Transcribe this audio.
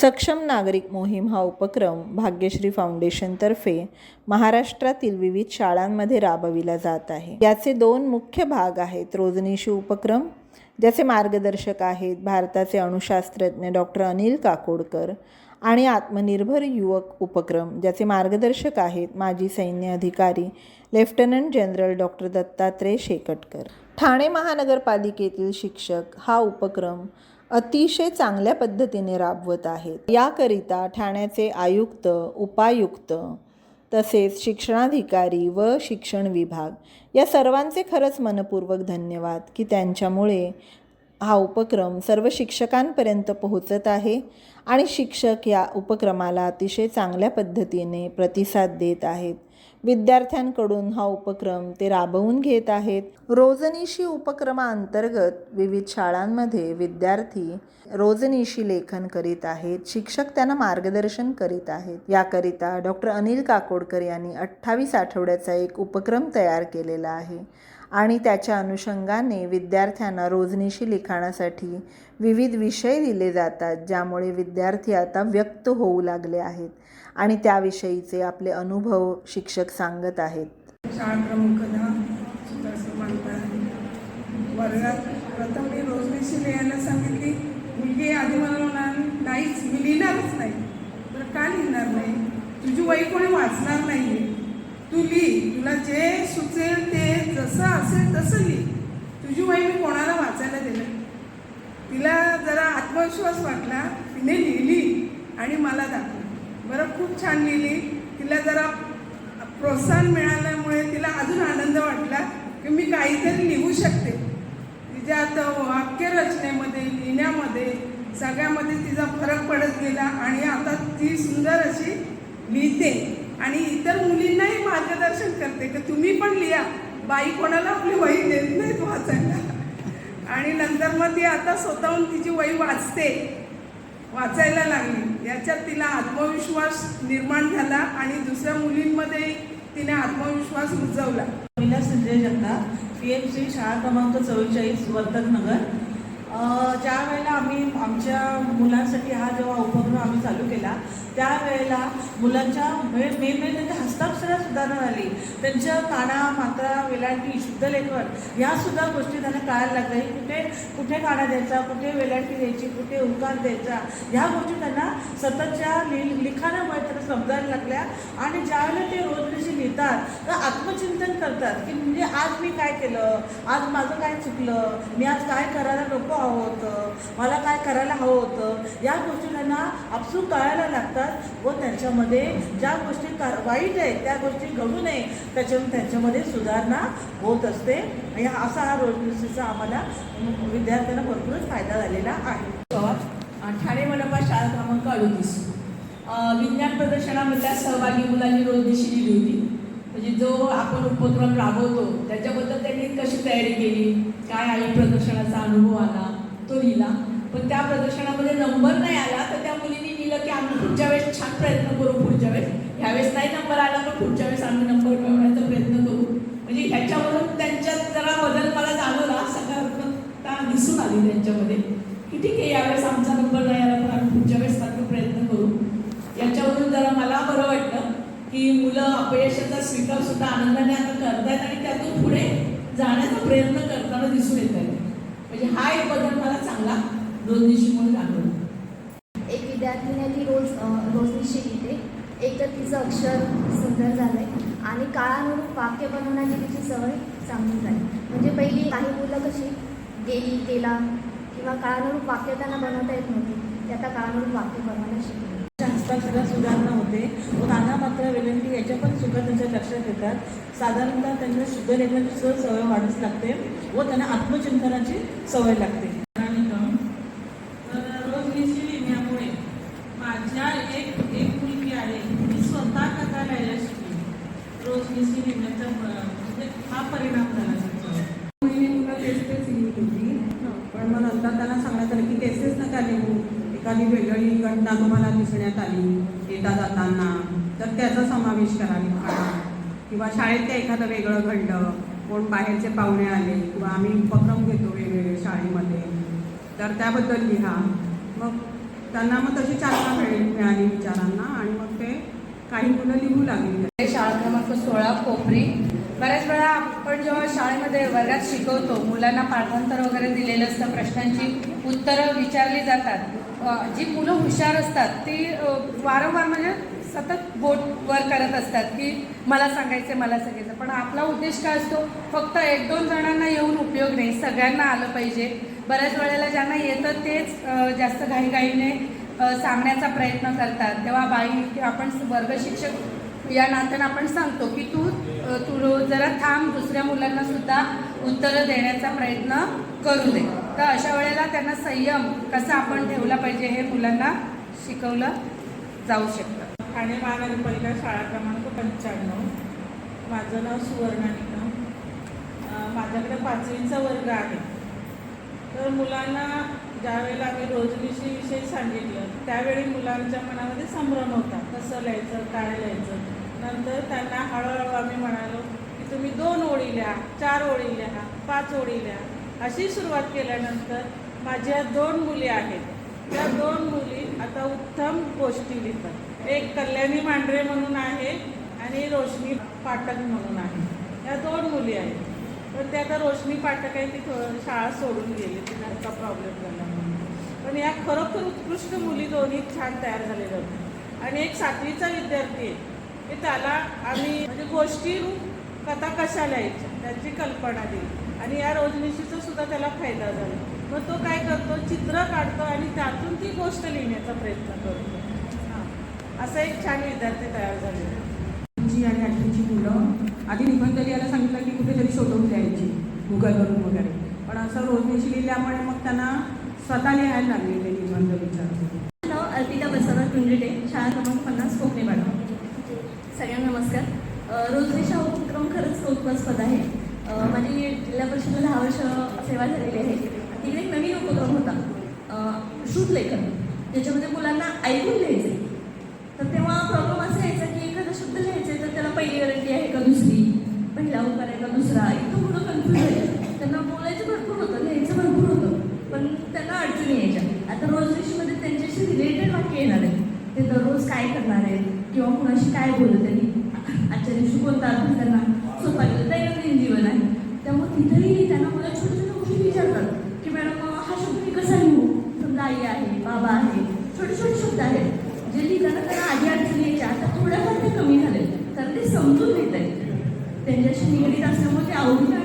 सक्षम नागरिक मोहीम हा उपक्रम भाग्यश्री फाउंडेशनतर्फे महाराष्ट्रातील विविध शाळांमध्ये राबविला जात आहे. याचे दोन मुख्य भाग आहेत. रोजनिशी उपक्रम ज्याचे मार्गदर्शक आहेत भारताचे अणुशास्त्रज्ञ डॉक्टर अनिल काकोडकर आणि आत्मनिर्भर युवक उपक्रम ज्याचे मार्गदर्शक आहेत माजी सैन्य अधिकारी lieutenant general doctor Dattatray Shekatkar. Thane महानगरपालिकेतील शिक्षक हा उपक्रम अतिशय चांगल्या पद्धतीने राबवत आहेत. याकरिता ठाण्याचे आयुक्त उपायुक्त तसेच शिक्षणाधिकारी व शिक्षण विभाग या सर्वांचे खरंच मनपूर्वक धन्यवाद की त्यांच्यामुळे हा उपक्रम सर्व शिक्षकांपर्यंत पोहोचत आहे आणि शिक्षक या उपक्रमाला अतिशय चांगल्या पद्धतीने प्रतिसाद देत आहेत. विद्यार्थ्यांकडून हा उपक्रम ते राबवून घेत आहेत. रोजनिशी उपक्रमाअंतर्गत विविध शाळांमध्ये विद्यार्थी रोजनिशी लेखन करीत आहेत. शिक्षक त्यांना मार्गदर्शन करीत आहेत. याकरिता डॉक्टर अनिल काकोडकर यांनी अठ्ठावीस आठवड्याचा एक उपक्रम तयार केलेला आहे. आणि त्याच्या अनुषंगाने विद्यार्थ्यांना रोजनिशी लिखाणासाठी विविध विषय दिले जातात ज्यामुळे विद्यार्थी आता व्यक्त होऊ लागले आहेत आणि त्याविषयीचे आपले अनुभव शिक्षक सांगत आहेत. वर्गात प्रथम मी लिहायला सांगितली मुलगी आधी मला म्हणाल नाहीच मी लिहिणारच नाही. तर का लिहिणार नाही? तुझी वही कोणी वाचणार नाही तू लिही तुला जे सुचेल ते जसं असेल तसं लिही. तुझी वही मी कोणाला वाचायला दिलं? तिला जरा आत्मविश्वास वाटला. तिने लिहिली आणि मला दाखवली. बरं खूप छान लिहिली. तिला जरा प्रोत्साहन मिळाल्यामुळे तिला अजून आनंद वाटला की मी काहीतरी लिहू शकते. तिच्या आता वाक्यरचनेमध्ये लिहिण्यामध्ये सगळ्यामध्ये तिचा फरक पडत गेला आणि आता ती सुंदर अशी लिहिते. आणि इतर मुलींनाही मार्गदर्शन करते की तुम्ही पण लिहा. बाई कोणाला आपली वही देत नाहीत वाचायला. आणि नंतर मग ती आता स्वतःहून तिची वही वाचते. वाचायला लागली. याच्यात तिला आत्मविश्वास निर्माण झाला आणि दुसऱ्या मुलींमध्ये तिने आत्मविश्वास रुजवला. Meena Sanjay Jagtap P M C शाळा क्रमांक चव्वेचाळीस वर्धकनगर नगर. ज्या वेळेला आम्ही आमच्या मुलांसाठी हा जेव्हा उप त्यावेळेला मुलांच्या मेन मेन त्यांच्या हस्ताक्षरात सुधारणा झाली त्यांच्या काना मात्रा वेलांटी शुद्धलेखन ह्यासुद्धा गोष्टी त्यांना कळायला लागल्या. की कुठे कुठे काना द्यायचा कुठे वेलांटी द्यायची कुठे उकार द्यायचा ह्या गोष्टी त्यांना सततच्या लि लिखाणामुळे त्यांना समजायला लागल्या. आणि ज्यावेळेला ते रोजनिशी लिहितात तर आत्मचिंतन करतात की म्हणजे आज मी काय केलं? आज माझं काय चुकलं? मी आज काय करायला नको हवं होतं मला काय करायला हवं होतं? या गोष्टी त्यांना आपसूक कळायला लागतात. व त्यांच्यामध्ये ज्या गोष्टी का वाईट आहेत त्या गोष्टी घडू नये त्याच्यातून त्यांच्यामध्ये सुधारणा होत असते. आणि असा हा रोजनिशीचा आम्हाला विद्यार्थ्यांना भरपूरच फायदा झालेला आहे. ठाणे मनपा शाळा क्रमांक अडतीस. विज्ञान प्रदर्शनामधल्या सहभागी मुलांनी रोजनिशी दिली होती. म्हणजे जो आपण उपक्रम राबवतो त्याच्याबद्दल त्यांनी कशी तयारी केली? काय आई प्रदर्शनाचा अनुभव आला? तो लिहिला. पण त्या प्रदर्शनामध्ये नंबर नाही आला तर त्या मुलींनी लिहिलं की आम्ही पुढच्या वेळेस छान प्रयत्न करू पुढच्या वेळेस ह्यावेळेस नाही नंबर आला पण पुढच्या वेळेस आम्ही नंबर मिळवण्याचा प्रयत्न करू. म्हणजे ह्याच्यावरून त्यांच्यात जरा बदल मला जाणवला. सकारात्मकता दिसून आली त्यांच्यामध्ये. की ठीक आहे यावेळेस आमचा नंबर नाही आला पण आम्ही पुढच्या वेळेस मात्र प्रयत्न करू. याच्यावरून जरा मला बरं वाटलं की मुलं अपयशाचा स्वीकार सुद्धा आनंदाने आता करतायत आणि त्यातून पुढे जाण्याचा प्रयत्न करताना दिसून येत आहेत. म्हणजे हा एक बदल मला चांगला रोजनिशीमुळे जाणवला एक विद्यार्थिनी ती रोज अ, रोजनिशी लिहिते एक तर तिचं अक्षर सुंदर झालं आहे आणि काळानुरूप वाक्य बनवण्याची तिची सवय चांगली झाली. म्हणजे पहिली काही मुलं कशी गेली गेला किंवा काळानुरूप वाक्य त्यांना बनवता येत नव्हती ते आता काळानुरूप वाक्य बनवायला शिकले. हस्ताक्षरात सुधारणा होते. व नाना मात्र वेलंटी याच्या पण सुद्धा त्यांच्या लक्षात येतात. साधारणतः त्यांना शुद्ध लेखनाची सवय वाढच लागते व त्यांना आत्मचिंतनाची सवय लागते तर रोजनिशी लिहिण्यामुळे माझ्या एक एक मुलगी आहे ती स्वतः कथा लिहायला शिकली रोजनिशी लिहिण्याचा प- म्हणजे हा परिणाम झाला. महिने तुला तेच तेच लिहित होती. पण मग नंतर त्यांना सांगण्यात आलं की केसेस नका लिहू. एखादी वेगळी घटना तुम्हाला दिसण्यात आली. येता जाताना. तर त्याचा समावेश करा लिखाणा किंवा शाळेत ते एखादं वेगळं घडलं. कोण बाहेरचे पाहुणे आले. किंवा आम्ही उपक्रम घेतो वेगवेगळे शाळेमध्ये. तर त्याबद्दल लिहा. मग त्यांना मग तशी चालना मिळेल मिळाली विचारांना. आणि मग ते काही मुलं लिहू लागली. शाळा क्रमांक सोळा कोपरी. बऱ्याच वेळा आपण जेव्हा शाळेमध्ये वर्गात शिकवतो मुलांना पाठांतर वगैरे दिलेलं असतं प्रश्नांची उत्तरं विचारली जातात. जी मुलं हुशार असतात ती वारंवार म्हणजे सतत बोट वर करत असतात की मला सांगायचं मला सांगायचं पण आपला उद्देश काय असतो? फक्त एक दोन जणांना येऊन उपयोग नाही सगळ्यांना आलं पाहिजे. बऱ्याच वेळेला ज्यांना येतं तेच जास्त घाईघाईने सांगण्याचा प्रयत्न करतात. तेव्हा बाई आपण वर्ग शिक्षक या नात्यानं आपण सांगतो की तू तू जरा थांब दुसऱ्या मुलांना सुद्धा उत्तरं देण्याचा प्रयत्न करू दे. तर अशा वेळेला त्यांना संयम कसा आपण ठेवला पाहिजे हे मुलांना शिकवलं जाऊ शकतं. ठाणे महानगरपालिका शाळा क्रमांक पंच्याण्णव. माझं नाव सुवर्णा निकम. माझ्याकडे पाचवीचा वर्ग आहे. तर मुलांना ज्यावेळेला आम्ही रोजनिशीविषयी सांगितलं त्यावेळी मुलांच्या मनामध्ये संभ्रम होता. कसं लिहायचं काय लिहायचं? नंतर त्यांना हळूहळू आम्ही म्हणालो की तुम्ही दोन ओळी लिहा चार ओळी लिहा पाच ओळी लिहा. अशी सुरुवात केल्यानंतर माझ्या दोन मुली आहेत. त्या दोन मुली आता उत्तम गोष्टी लिहितात. एक कल्याणी मांढरे म्हणून आहे आणि रोशनी पाटक म्हणून आहे. या दोन मुली आहेत. पण ते आता रोशनी पाठक आहे ती शाळा सोडून गेली तिला प्रॉब्लेम झाला म्हणून. पण या खरोखर उत्कृष्ट मुली दोन्ही छान तयार झालेल्या होत्या. आणि एक सातवीचा विद्यार्थी आहे की त्याला आम्ही म्हणजे गोष्टी कथा कशा लिहायच्या त्याची कल्पना दिली. आणि या रोजनिशीचा सुद्धा त्याला फायदा झाला. मग तो काय करतो चित्र काढतो आणि त्यातून ती गोष्ट लिहिण्याचा प्रयत्न करतो. हां असा एक छान विद्यार्थी तयार झालेला आहे. आणि आठवीची मुलं आधी निबंध लिहायला सांगितलं की कुठेतरी शोधून द्यायची गुगलवरून वगैरे. पण असं रोजनिशी लिहिल्यामुळे मग त्यांना स्वतः लिहायला लागले ते निबंध विचार नाव अर्पिता बसवराज कुंडिटे शाळा क्रमांक पन्नास कोकणे मॅडम सगळ्यांना नमस्कार. रोजनिशा उपक्रम खरंच कौतुकास्पद आहे. माझी जिल्हा परिषदेला दहा वर्ष सेवा झालेली आहे. तिकडे एक नवीन उपक्रम होता. अ, श्रुत लेखन ज्याच्यामध्ये मुलांना ऐकून लिहायचे तर तेव्हा प्रॉब्लेम असा यायचा की एखादा शब्द लिहायचे तर त्याला पहिली गॅरंटी आहे का दुसरी दुसरा. आहे का दुसरा इतकं कन्फ्युज व्हायचे त्यांना बोलायचं भरपूर होतं लिहायचं भरपूर होतं. पण त्यांना अडचणी यायच्या. आता रोज रोजनिशीमध्ये त्यांच्याशी रिलेटेड वाक्य येणार आहे. ते दररोज काय करणार आहेत? किंवा कुणाशी काय बोलत आहे? आजच्या दिवशी कोणता अभ्यास त्यांना सोपा दैनंदिन जीवन आहे. त्यामुळे तिथेही त्यांना मला छोटे छोट्या गोष्टी विचारतात की मॅडम हा शब्द मी कसा लिहू समजा आई आहे बाबा आहे छोटे छोटे शब्द आहेत जे लिहिताना त्यांना आधी अडचणी यायच्या आता थोड्याफार ते कमी झाले कारण ते समजून लिहित आहेत त्यांच्याशी निगडीत असल्यामुळे ते आवडीने आणि